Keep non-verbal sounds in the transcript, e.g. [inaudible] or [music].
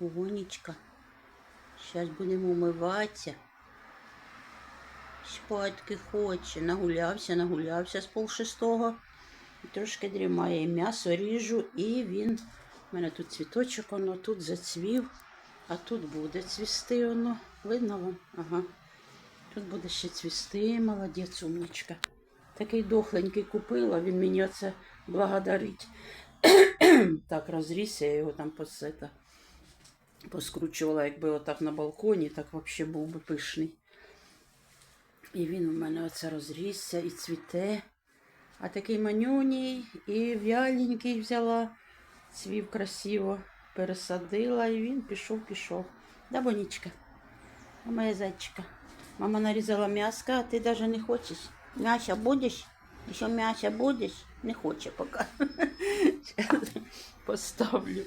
Вонечка. Зараз будемо умиватися. Спадки хоче. Нагулявся, нагулявся з полшестого. Трошки дрімає. М'ясо ріжу, і він. У мене тут цвіточок, воно тут зацвів, а тут буде цвісти воно. Видно вам? Ага. Тут буде ще цвісти, молодець, умничка. Такий дохленький купила, він мені оце благодарить. [coughs] так розрісся, я його там посета. Поскручувала, якби отак на балконі, так взагалі був би пишний. І він у мене оце розрісся і цвіте. А такий манюній і вяленький взяла, цвів красиво, пересадила, і він пішов, пішов. Да, Бонічка? А моя зайчика. Мама нарізала м'яско, а ти навіть не хочеш. М'ясо будеш? Ще м'ясо будеш? Не хоче поки. [laughs] Поставлю.